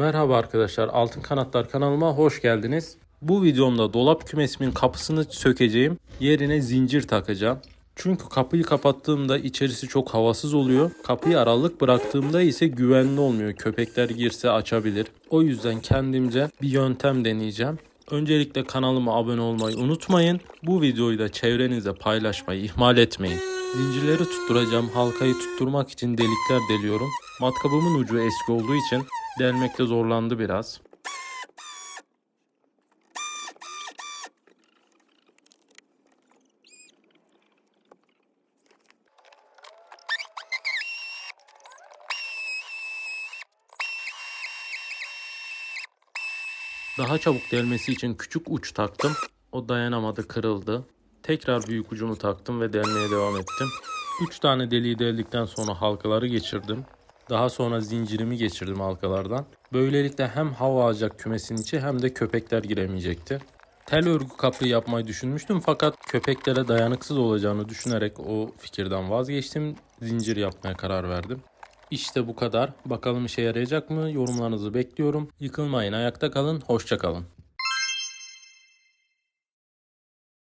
Merhaba arkadaşlar, Altın Kanatlar kanalıma hoş geldiniz. Bu videomda dolap kümesimin kapısını sökeceğim. Yerine zincir takacağım. Çünkü kapıyı kapattığımda içerisi çok havasız oluyor. Kapıyı aralık bıraktığımda ise güvenli olmuyor. Köpekler girse açabilir. O yüzden kendimce bir yöntem deneyeceğim. Öncelikle kanalıma abone olmayı unutmayın. Bu videoyu da çevrenize paylaşmayı ihmal etmeyin. Zincirleri tutturacağım. Halkayı tutturmak için delikler deliyorum. Matkabımın ucu eski olduğu için delmekte zorlandı biraz. Daha çabuk delmesi için küçük uç taktım. O dayanamadı, kırıldı. Tekrar büyük ucunu taktım ve delmeye devam ettim. 3 tane deliği deldikten sonra halkaları geçirdim. Daha sonra zincirimi geçirdim halkalardan. Böylelikle hem hava alacak kümesin içi hem de köpekler giremeyecekti. Tel örgü kapı yapmayı düşünmüştüm fakat köpeklere dayanıksız olacağını düşünerek o fikirden vazgeçtim. Zincir yapmaya karar verdim. İşte bu kadar. Bakalım işe yarayacak mı? Yorumlarınızı bekliyorum. Yıkılmayın, ayakta kalın, hoşça kalın.